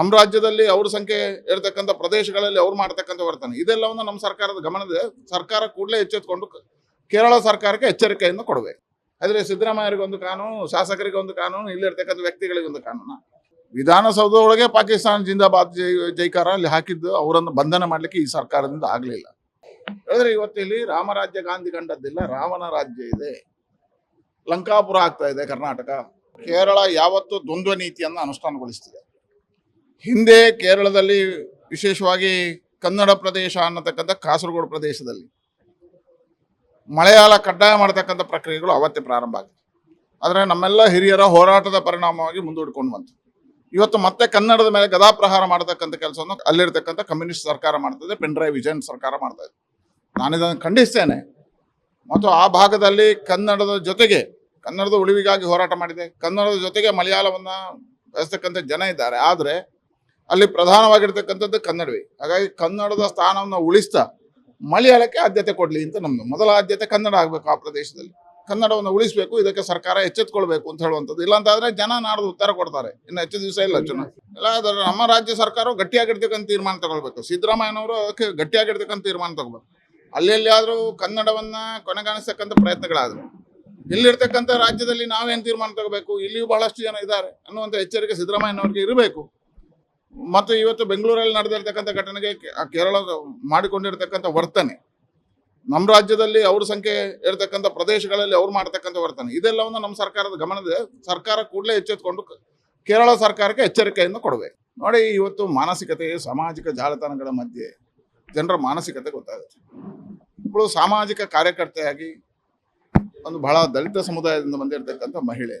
ನಮ್ಮ ರಾಜ್ಯದಲ್ಲಿ ಅವ್ರ ಸಂಖ್ಯೆ ಇರತಕ್ಕಂಥ ಪ್ರದೇಶಗಳಲ್ಲಿ ಅವ್ರು ಮಾಡ್ತಕ್ಕಂಥ ವರ್ತನೆ. ಇದೆಲ್ಲವನ್ನು ನಮ್ಮ ಸರ್ಕಾರದ ಗಮನದ ಸರ್ಕಾರ ಕೂಡಲೇ ಎಚ್ಚೆತ್ಕೊಂಡು ಕೇರಳ ಸರ್ಕಾರಕ್ಕೆ ಎಚ್ಚರಿಕೆಯನ್ನು ಕೊಡಬೇಕು ಆದರೆ ಸಿದ್ದರಾಮಯ್ಯರಿಗೊಂದು ಕಾನೂನು ಶಾಸಕರಿಗೊಂದು ಕಾನೂನು ಇಲ್ಲಿರ್ತಕ್ಕಂಥ ವ್ಯಕ್ತಿಗಳಿಗೊಂದು ಕಾನೂನು? ವಿಧಾನಸೌಧ ಒಳಗೆ ಪಾಕಿಸ್ತಾನ ಜಿಂದಾಬಾದ್ ಜೈ, ಜೈಕಾರ ಅಲ್ಲಿ ಹಾಕಿದ್ದು ಅವರನ್ನು ಬಂಧನ ಮಾಡಲಿಕ್ಕೆ ಈ ಸರ್ಕಾರದಿಂದ ಆಗಲಿಲ್ಲ. ಹೇಳಿದ್ರೆ ಇವತ್ತಿಲ್ಲಿ ರಾಮರಾಜ್ಯ ಗಾಂಧಿ ಕಂಡದ್ದಿಲ್ಲ, ರಾವಣ ರಾಜ್ಯ ಇದೆ. ಲಂಕಾಪುರ ಆಗ್ತಾ ಇದೆ ಕರ್ನಾಟಕ. ಕೇರಳ ಯಾವತ್ತು ದ್ವಂದ್ವ ನೀತಿಯನ್ನು ಅನುಷ್ಠಾನಗೊಳಿಸ್ತಿದೆ. ಹಿಂದೆ ಕೇರಳದಲ್ಲಿ ವಿಶೇಷವಾಗಿ ಕನ್ನಡ ಪ್ರದೇಶ ಅನ್ನತಕ್ಕಂಥ ಕಾಸರಗೋಡು ಪ್ರದೇಶದಲ್ಲಿ ಮಲಯಾಳ ಕಡ್ಡಾಯ ಮಾಡತಕ್ಕಂಥ ಪ್ರಕ್ರಿಯೆಗಳು ಅವತ್ತೇ ಪ್ರಾರಂಭ ಆಗಿದೆ. ಆದರೆ ನಮ್ಮೆಲ್ಲ ಹಿರಿಯರ ಹೋರಾಟದ ಪರಿಣಾಮವಾಗಿ ಮುಂದೂಡಿಕೊಂಡು ಬಂತು. ಇವತ್ತು ಮತ್ತೆ ಕನ್ನಡದ ಮೇಲೆ ಗದಾಪ್ರಹಾರ ಮಾಡತಕ್ಕಂಥ ಕೆಲಸವನ್ನು ಅಲ್ಲಿರ್ತಕ್ಕಂಥ ಕಮ್ಯುನಿಸ್ಟ್ ಸರ್ಕಾರ ಮಾಡ್ತದೆ ಪಿಣರಾಯಿ ವಿಜಯನ್ ಸರ್ಕಾರ ಮಾಡ್ತಾ ಇದೆ. ನಾನು ಇದನ್ನು ಖಂಡಿಸ್ತೇನೆ. ಮತ್ತು ಆ ಭಾಗದಲ್ಲಿ ಕನ್ನಡದ ಜೊತೆಗೆ, ಕನ್ನಡದ ಉಳಿವಿಗಾಗಿ ಹೋರಾಟ ಮಾಡಿದೆ. ಕನ್ನಡದ ಜೊತೆಗೆ ಮಲಯಾಳವನ್ನು ಬೆಳೆಸ್ತಕ್ಕಂಥ ಜನ ಇದ್ದಾರೆ. ಆದರೆ ಅಲ್ಲಿ ಪ್ರಧಾನವಾಗಿರ್ತಕ್ಕಂಥದ್ದು ಕನ್ನಡವೇ. ಹಾಗಾಗಿ ಕನ್ನಡದ ಸ್ಥಾನವನ್ನು ಉಳಿಸ್ತಾ ಮಲಯಾಳಕ್ಕೆ ಆದ್ಯತೆ ಕೊಡಲಿ ಅಂತ ನಮ್ಮದು ಮೊದಲ ಆದ್ಯತೆ ಕನ್ನಡ ಆಗಬೇಕು ಆ ಪ್ರದೇಶದಲ್ಲಿ. ಕನ್ನಡವನ್ನು ಉಳಿಸಬೇಕು, ಇದಕ್ಕೆ ಸರ್ಕಾರ ಎಚ್ಚೆತ್ಕೊಳ್ಬೇಕು ಅಂತ ಹೇಳುವಂಥದ್ದು. ಇಲ್ಲಾಂತಾದರೆ ಜನ ನಾಡ್ದು ಉತ್ತರ ಕೊಡ್ತಾರೆ. ಇನ್ನು ಹೆಚ್ಚು ದಿವಸ ಇಲ್ಲ ಜನ ಇಲ್ಲ ಅದರ ನಮ್ಮ ರಾಜ್ಯ ಸರ್ಕಾರ ಗಟ್ಟಿಯಾಗಿರ್ತಕ್ಕಂಥ ತೀರ್ಮಾನ ತಗೊಳ್ಬೇಕು. ಸಿದ್ದರಾಮಯ್ಯನವರು ಅದಕ್ಕೆ ಗಟ್ಟಿಯಾಗಿರ್ತಕ್ಕಂಥ ತೀರ್ಮಾನ ತಗೋಬೇಕು ಅಲ್ಲೆಲ್ಲಿಯಾದರೂ ಕನ್ನಡವನ್ನು ಕೊನೆಗಾಣಿಸ್ತಕ್ಕಂಥ ಪ್ರಯತ್ನಗಳಾದವು. ಇಲ್ಲಿರ್ತಕ್ಕಂಥ ರಾಜ್ಯದಲ್ಲಿ ನಾವೇನು ತೀರ್ಮಾನ ತಗೋಬೇಕು ಇಲ್ಲಿಯೂ ಬಹಳಷ್ಟು ಜನ ಇದ್ದಾರೆ ಅನ್ನುವಂಥ ಎಚ್ಚರಿಕೆ ಸಿದ್ದರಾಮಯ್ಯನವ್ರಿಗೆ ಇರಬೇಕು. ಮತ್ತು ಇವತ್ತು ಬೆಂಗಳೂರಲ್ಲಿ ನಡೆದಿರ್ತಕ್ಕಂಥ ಘಟನೆಗೆ ಕೇರಳ ಮಾಡಿಕೊಂಡಿರ್ತಕ್ಕಂಥ ವರ್ತನೆ. ನಮ್ಮ ರಾಜ್ಯದಲ್ಲಿ ಅವ್ರ ಸಂಖ್ಯೆ ಇರತಕ್ಕಂಥ ಪ್ರದೇಶಗಳಲ್ಲಿ ಅವ್ರು ಮಾಡ್ತಕ್ಕಂಥ ವರ್ತನೆ. ಇದೆಲ್ಲವನ್ನು ನಮ್ಮ ಸರ್ಕಾರದ ಗಮನದ ಸರ್ಕಾರ ಕೂಡಲೇ ಎಚ್ಚೆತ್ಕೊಂಡು ಕೇರಳ ಸರ್ಕಾರಕ್ಕೆ ಎಚ್ಚರಿಕೆಯನ್ನು ಕೊಡಬೇಕು ನೋಡಿ, ಇವತ್ತು ಮಾನಸಿಕತೆ, ಸಾಮಾಜಿಕ ಜಾಲತಾಣಗಳ ಮಧ್ಯೆ ಜನರ ಮಾನಸಿಕತೆ ಗೊತ್ತಾಗುತ್ತೆ. ಇವಳು ಸಾಮಾಜಿಕ ಕಾರ್ಯಕರ್ತೆಯಾಗಿ ಒಂದು ಬಹಳ ದಲಿತ ಸಮುದಾಯದಿಂದ ಬಂದಿರತಕ್ಕಂಥ ಮಹಿಳೆ.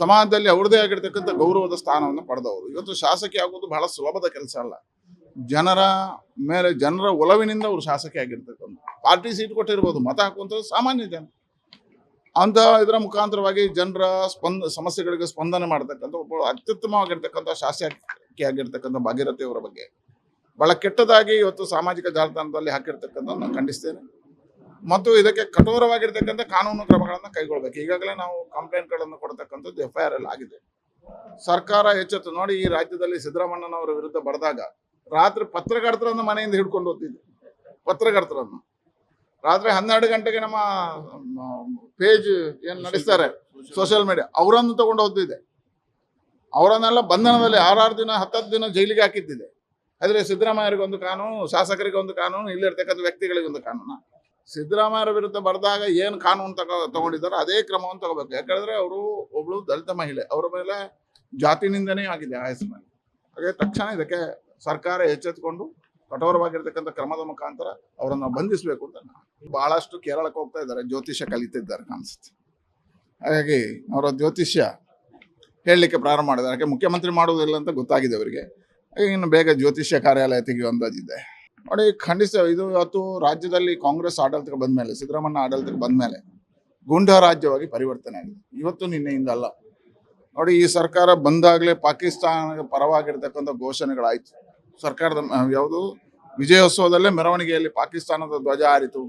ಸಮಾಜದಲ್ಲಿ ಅವ್ರದೇ ಆಗಿರ್ತಕ್ಕಂಥ ಗೌರವದ ಸ್ಥಾನವನ್ನು ಪಡೆದವರು. ಇವತ್ತು ಶಾಸಕಿ ಆಗೋದು ಬಹಳ ಸುಲಭದ ಕೆಲಸ ಅಲ್ಲ. ಜನರ ಮೇಲೆ, ಜನರ ಒಲವಿನಿಂದ ಅವರು ಶಾಸಕಿ ಆಗಿರ್ತಕ್ಕಂಥ. ಪಾರ್ಟಿ ಸೀಟ್ ಕೊಟ್ಟಿರ್ಬೋದು, ಮತ ಹಾಕುವಂಥದ್ದು ಸಾಮಾನ್ಯ ಜನ. ಅಂತ ಇದರ ಮುಖಾಂತರವಾಗಿ ಜನರ ಸ್ಪಂದ, ಸಮಸ್ಯೆಗಳಿಗೆ ಸ್ಪಂದನೆ ಮಾಡತಕ್ಕಂಥ ಒಬ್ಬ ಅತ್ಯುತ್ತಮವಾಗಿರ್ತಕ್ಕಂಥ ಶಾಸಕಿ ಆಗಿರ್ತಕ್ಕಂಥ ಅವರ ಬಗ್ಗೆ. ಬಹಳ ಕೆಟ್ಟದಾಗಿ ಇವತ್ತು ಸಾಮಾಜಿಕ ಜಾಲತಾಣದಲ್ಲಿ ಹಾಕಿರ್ತಕ್ಕಂಥ ನಾನು ಖಂಡಿಸ್ತೇನೆ. ಮತ್ತು ಇದಕ್ಕೆ ಕಠೋರವಾಗಿರ್ತಕ್ಕಂಥ ಕಾನೂನು ಕ್ರಮಗಳನ್ನು ಕೈಗೊಳ್ಬೇಕು. ಈಗಾಗಲೇ ನಾವು ಕಂಪ್ಲೇಂಟ್ಗಳನ್ನು ಕೊಡ್ತಕ್ಕಂಥದ್ದು ಎಫ್ ಐ ಆರ್ ಅಲ್ಲಿ ಆಗಿದೆ. ಸರ್ಕಾರ ಎಚ್ಚೆತ್ತು ನೋಡಿ ಈ ರಾಜ್ಯದಲ್ಲಿ ಸಿದ್ದರಾಮಣ್ಣನವರ ವಿರುದ್ಧ ಬರೆದಾಗ ರಾತ್ರಿ ಪತ್ರಕರ್ತರನ್ನು ಮನೆಯಿಂದ ಹಿಡ್ಕೊಂಡು ಹೋಗ್ತಿದ್ದೆ. ಪತ್ರಕರ್ತರನ್ನು. ರಾತ್ರಿ ಹನ್ನೆರಡು ಗಂಟೆಗೆ ನಮ್ಮ ಪೇಜ್ ಏನು ನಡೆಸ್ತಾರೆ? Social media. ಅವರನ್ನು ತಗೊಂಡು ಹೋಗ್ತಿದ್ದೆ. ಅವರನ್ನೆಲ್ಲ ಬಂಧನದಲ್ಲಿ ಆರಾರು ದಿನ ಹತ್ತತ್ತು ದಿನ ಜೈಲಿಗೆ ಹಾಕಿದ್ದಿದೆ. ಆದರೆ ಸಿದ್ದರಾಮಯ್ಯರಿಗೊಂದು ಕಾನೂನು ಶಾಸಕರಿಗೊಂದು ಕಾನೂನು ಇಲ್ಲಿರ್ತಕ್ಕಂಥ ವ್ಯಕ್ತಿಗಳಿಗೊಂದು ಕಾನೂನು? ಸಿದ್ದರಾಮಯ್ಯರ ವಿರುದ್ಧ ಬರೆದಾಗ ಏನು ಕಾನೂನು ತಗೋ, ತಗೊಂಡಿದ್ದಾರೆ ಅದೇ ಕ್ರಮವನ್ನು ತಗೋಬೇಕು. ಯಾಕಂದ್ರೆ ಅವರು ಒಬ್ಳು ದಲಿತ ಮಹಿಳೆ. ಅವರ ಮೇಲೆ ಜಾತಿ ನಿಂದನೆ ಆಗಿದೆ ಆ ಹೆಸರಿನಲ್ಲಿ. ಹಾಗೆ ತಕ್ಷಣ ಇದಕ್ಕೆ ಸರ್ಕಾರ ಎಚ್ಚೆತ್ಕೊಂಡು ಕಠೋರವಾಗಿರ್ತಕ್ಕಂಥ ಕ್ರಮದ ಮುಖಾಂತರ ಅವರನ್ನು ಬಂಧಿಸಬೇಕು ಅಂತ ಬಹಳಷ್ಟು ಕೇರಳಕ್ಕೆ ಹೋಗ್ತಾ ಇದ್ದಾರೆ. ಜ್ಯೋತಿಷ್ಯ ಕಲಿತಿದ್ದಾರೆ ಅನಿಸುತ್ತೆ ಹಾಗಾಗಿ ಅವರ ಜ್ಯೋತಿಷ್ಯ ಹೇಳಲಿಕ್ಕೆ ಪ್ರಾರಂಭ ಮಾಡಿದ್ದಾರೆ. ಯಾಕೆ ಮುಖ್ಯಮಂತ್ರಿ ಮಾಡುವುದಿಲ್ಲ ಅಂತ ಗೊತ್ತಾಗಿದೆ ಅವರಿಗೆ. ಹಾಗೆ ಇನ್ನು ಬೇಗ ಜ್ಯೋತಿಷ್ಯ ಕಾರ್ಯಾಲಯ ತೆಗೆಯುವ ಅಂದಾಜಿದೆ. ನೋಡಿ ಖಂಡಿಸ್ತೇವೆ ಇದು ಇವತ್ತು ರಾಜ್ಯದಲ್ಲಿ ಕಾಂಗ್ರೆಸ್ ಆಡಳಿತಕ್ಕೆ ಬಂದ ಮೇಲೆ ಸಿದ್ದರಾಮಣ್ಣ ಆಡಳಿತಕ್ಕೆ ಬಂದ ಮೇಲೆ ಗೂಂಡಾ ರಾಜ್ಯವಾಗಿ ಪರಿವರ್ತನೆ ಆಗಿದೆ. ಇವತ್ತು ನಿನ್ನೆಯಿಂದ ಅಲ್ಲ. ನೋಡಿ, ಈ ಸರ್ಕಾರ ಬಂದಾಗಲೇ ಪಾಕಿಸ್ತಾನ ಪರವಾಗಿರ್ತಕ್ಕಂಥ ಘೋಷಣೆಗಳಾಯಿತು. ಸರ್ಕಾರದ ಯಾವುದು? ವಿಜಯೋತ್ಸವದಲ್ಲೇ ಮೆರವಣಿಗೆಯಲ್ಲಿ ಪಾಕಿಸ್ತಾನದ ಧ್ವಜ ಹಾರಿತು.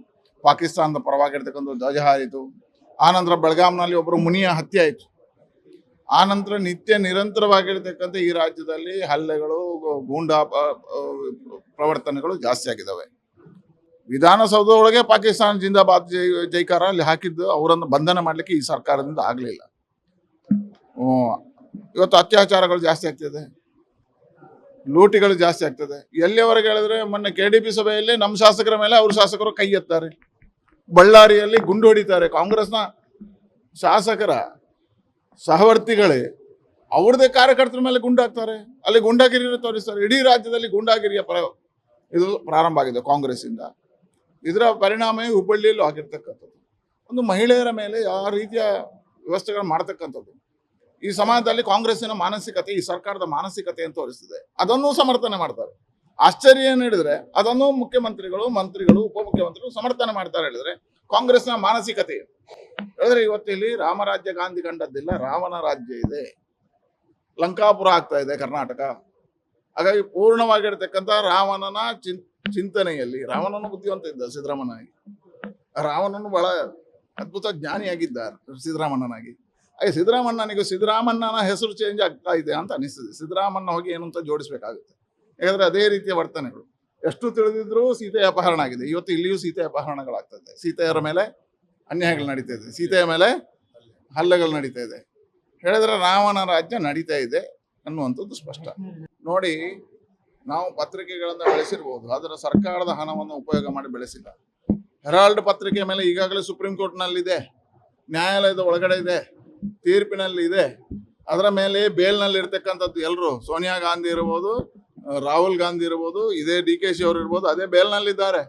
ಪಾಕಿಸ್ತಾನದ ಪರವಾಗಿರ್ತಕ್ಕಂಥ ಧ್ವಜ ಹಾರಿತು. ಆನಂತರ ಬೆಳಗಾಂನಲ್ಲಿ ಒಬ್ಬರು ಮುನಿಯ ಹತ್ಯೆ ಆಯಿತು. ಆನಂತರ ನಿತ್ಯ ನಿರಂತರವಾಗಿರ್ತಕ್ಕಂಥ ಈ ರಾಜ್ಯದಲ್ಲಿ ಹಲ್ಲೆಗಳು, ಗೂಂಡಾ ಪ್ರವರ್ತನೆಗಳು ಜಾಸ್ತಿ ಆಗಿದ್ದಾವೆ. ವಿಧಾನಸೌಧ ಒಳಗೆ ಪಾಕಿಸ್ತಾನ ಜಿಂದಾಬಾದ್ ಜೈ, ಜೈಕಾರ ಅಲ್ಲಿ ಹಾಕಿದ್ದು, ಅವರನ್ನು ಬಂಧನ ಮಾಡಲಿಕ್ಕೆ ಈ ಸರ್ಕಾರದಿಂದ ಆಗಲಿಲ್ಲ. ಇವತ್ತು ಅತ್ಯಾಚಾರಗಳು ಜಾಸ್ತಿ ಆಗ್ತಿದೆ. ಲೂಟಿಗಳು ಜಾಸ್ತಿ ಆಗ್ತದೆ. ಎಲ್ಲಿಯವರೆಗೆ ಹೇಳಿದ್ರೆ ಮೊನ್ನೆ ಕೆ ಡಿ ಪಿ ಸಭೆಯಲ್ಲಿ ನಮ್ಮ ಶಾಸಕರ ಮೇಲೆ ಅವ್ರ ಶಾಸಕರು ಕೈ ಎತ್ತಾರೆ. ಬಳ್ಳಾರಿಯಲ್ಲಿ ಗುಂಡು ಹೊಡಿತಾರೆ. ಕಾಂಗ್ರೆಸ್ನ ಶಾಸಕರ ಸಹವರ್ತಿಗಳೇ ಅವ್ರದೇ ಕಾರ್ಯಕರ್ತರ ಮೇಲೆ ಗುಂಡಾಕ್ತಾರೆ ಅಲ್ಲಿ ಗುಂಡಾಗಿರಿ ತೋರಿಸ್ತಾರೆ. ಇಡೀ ರಾಜ್ಯದಲ್ಲಿ ಗುಂಡಾಗಿರಿಯ ಪ್ರ, ಇದು ಪ್ರಾರಂಭ ಆಗಿದೆ ಕಾಂಗ್ರೆಸ್ಸಿಂದ. ಇದರ ಪರಿಣಾಮ ಹುಬ್ಬಳ್ಳಿಯಲ್ಲೂ ಆಗಿರ್ತಕ್ಕಂಥದ್ದು. ಒಂದು ಮಹಿಳೆಯರ ಮೇಲೆ ಯಾವ ರೀತಿಯ ವ್ಯವಸ್ಥೆಗಳು ಮಾಡ್ತಕ್ಕಂಥದ್ದು. ಈ ಸಮಾಜದಲ್ಲಿ ಕಾಂಗ್ರೆಸ್ಸಿನ ಮಾನಸಿಕತೆ, ಈ ಸರ್ಕಾರದ ಮಾನಸಿಕತೆ ಅಂತ ತೋರಿಸ್ತಿದೆ, ಅದನ್ನು ಸಮರ್ಥನೆ ಮಾಡ್ತಾರೆ. ಆಶ್ಚರ್ಯ ಏನು ಹೇಳಿದ್ರೆ, ಅದನ್ನು ಮುಖ್ಯಮಂತ್ರಿಗಳು, ಮಂತ್ರಿಗಳು, ಉಪಮುಖ್ಯಮಂತ್ರಿಗಳು ಸಮರ್ಥನೆ ಮಾಡ್ತಾರೆ ಹೇಳಿದ್ರೆ ಕಾಂಗ್ರೆಸ್ನ ಮಾನಸಿಕತೆ ಏನು? ಇವತ್ತು ಇಲ್ಲಿ ರಾಮರಾಜ್ಯ ಗಾಂಧಿ ಕಂಡದ್ದಿಲ್ಲ ರಾವಣ ರಾಜ್ಯ ಇದೆ. ಲಂಕಾಪುರ ಆಗ್ತಾ ಇದೆ ಕರ್ನಾಟಕ. ಹಾಗಾಗಿ ಪೂರ್ಣವಾಗಿರ್ತಕ್ಕಂಥ ರಾವಣನ ಚಿಂತನೆಯಲ್ಲಿ, ರಾವಣನು ಬುದ್ಧಿವಂತ ಇದ್ದ ಸಿದ್ದರಾಮನಾಗಿ ರಾವಣನು ಬಹಳ ಅದ್ಭುತ ಜ್ಞಾನಿಯಾಗಿದ್ದ ಸಿದ್ದರಾಮಣ್ಣನಾಗಿ. ಹಾಗೆ ಸಿದ್ದರಾಮಣ್ಣನಿಗೂ ಸಿದ್ದರಾಮಣ್ಣನ ಹೆಸರು ಚೇಂಜ್ ಆಗ್ತಾ ಇದೆ ಅಂತ ಅನಿಸ್ತದೆ. ಸಿದ್ದರಾಮಣ್ಣ ಹೋಗಿ ಏನು ಅಂತ ಜೋಡಿಸ್ಬೇಕಾಗುತ್ತೆ. ಯಾಕಂದ್ರೆ ಅದೇ ರೀತಿಯ ವರ್ತನೆಗಳು. ಎಷ್ಟು ತಿಳಿದಿದ್ರೂ ಸೀತೆ ಅಪಹರಣ ಆಗಿದೆ. ಇವತ್ತು ಇಲ್ಲಿಯೂ ಸೀತೆ ಅಪಹರಣಗಳಾಗ್ತದೆ ಸೀತೆಯರ ಮೇಲೆ ಅನ್ಯಾಯಗಳು ನಡೀತಾ ಇದೆ. ಸೀತೆಯ ಮೇಲೆ ಹಲ್ಲೆಗಳು ನಡೀತಾ ಇದೆ. ಹೇಳಿದ್ರೆ ರಾವಣ ರಾಜ್ಯ ನಡೀತಾ ಇದೆ ಅನ್ನುವಂಥದ್ದು ಸ್ಪಷ್ಟ. ನೋಡಿ, ನಾವು ಪತ್ರಿಕೆಗಳನ್ನು ಬೆಳೆಸಿರ್ಬೋದು, ಆದರೆ ಸರ್ಕಾರದ ಹಣವನ್ನು ಉಪಯೋಗ ಮಾಡಿ ಬೆಳೆಸಿಲ್ಲ. ಹೆರಾಲ್ಡ್ ಪತ್ರಿಕೆ ಮೇಲೆ ಈಗಾಗಲೇ ಸುಪ್ರೀಂ ಕೋರ್ಟ್ನಲ್ಲಿದೆ, ನ್ಯಾಯಾಲಯದ ಒಳಗಡೆ ಇದೆ ತೀರ್ಪಿನಲ್ಲಿ ಇದೆ ಅದರ ಮೇಲೆ ಬೇಲ್ನಲ್ಲಿ ಇರ್ತಕ್ಕಂಥದ್ದು ಎಲ್ಲರೂ ಸೋನಿಯಾ ಗಾಂಧಿ ಇರ್ಬೋದು, ರಾಹುಲ್ ಗಾಂಧಿ ಇರ್ಬೋದು, ಇದೇ ಡಿ ಕೆ ಶಿ ಅವರು ಇರ್ಬೋದು, ಅದೇ ಬೇಲ್ನಲ್ಲಿದ್ದಾರೆ.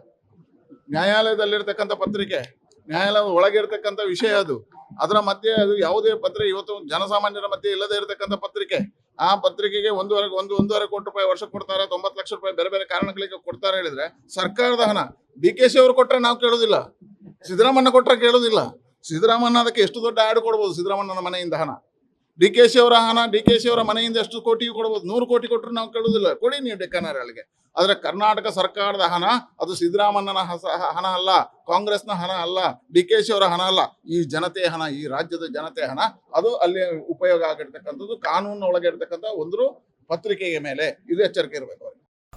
ನ್ಯಾಯಾಲಯದಲ್ಲಿರ್ತಕ್ಕಂಥ ಪತ್ರಿಕೆ. ನ್ಯಾಯಾಲಯದ ಒಳಗೆ ಇರ್ತಕ್ಕಂಥ ವಿಷಯ ಅದು. ಅದರ ಮಧ್ಯೆ ಅದು ಯಾವುದೇ ಪತ್ರಿಕೆ, ಇವತ್ತು ಜನಸಾಮಾನ್ಯರ ಮಧ್ಯೆ ಇಲ್ಲದೆ ಇರತಕ್ಕಂಥ ಪತ್ರಿಕೆ. ಆ ಪತ್ರಿಕೆಗೆ ಒಂದೂವರೆ, ಒಂದು, ಒಂದೂವರೆ ಕೋಟಿ ರೂಪಾಯಿ ವರ್ಷಕ್ಕೆ ಕೊಡ್ತಾರೆ, ತೊಂಬತ್ತು ಲಕ್ಷ ರೂಪಾಯಿ ಬೇರೆ ಬೇರೆ ಕಾರಣಗಳಿಗೆ ಕೊಡ್ತಾರೆ ಹೇಳಿದ್ರೆ ಸರ್ಕಾರದ ಹಣ. ಡಿ ಕೆ ಶಿ ಅವರು ಕೊಟ್ರೆ ನಾವು ಕೇಳೋದಿಲ್ಲ. ಸಿದ್ದರಾಮಣ್ಣ ಕೊಟ್ರೆ ಕೇಳೋದಿಲ್ಲ. ಸಿದ್ದರಾಮಣ್ಣ ಅದಕ್ಕೆ ಎಷ್ಟು ದೊಡ್ಡ ಆ್ಯಡ್ ಕೊಡ್ಬೋದು ಸಿದ್ದರಾಮಣ್ಣನ ಮನೆಯಿಂದ ಹಣ. ಡಿ ಕೆ ಶಿ ಅವರ ಹಣ, ಡಿ ಕೆ ಶಿ ಅವರ ಮನೆಯಿಂದ ಎಷ್ಟು ಕೋಟಿ ಕೊಡ್ಬೋದು? ನೂರು ಕೋಟಿ ಕೊಟ್ಟರು ನಾವು ಕೇಳುವುದಿಲ್ಲ. ಕೊಡಿ ನೀವು ಡೆಕ್ಕನರಿಗೆ ಆದ್ರೆ ಕರ್ನಾಟಕ ಸರ್ಕಾರದ ಹಣ, ಅದು ಸಿದ್ದರಾಮಣ್ಣನ ಹಣ ಅಲ್ಲ, ಕಾಂಗ್ರೆಸ್ನ ಹಣ ಅಲ್ಲ, ಡಿ ಕೆ ಶಿ ಅವರ ಹಣ ಅಲ್ಲ, ಈ ಜನತೆ ಹಣ, ಈ ರಾಜ್ಯದ ಜನತೆ ಹಣ, ಅದು ಅಲ್ಲಿ ಉಪಯೋಗ ಆಗಿರ್ತಕ್ಕಂಥದ್ದು ಕಾನೂನು ಒಳಗೆ ಇರ್ತಕ್ಕಂಥ ಒಂದು ಪತ್ರಿಕೆಯ ಮೇಲೆ ಇದು ಎಚ್ಚರಿಕೆ ಇರಬೇಕು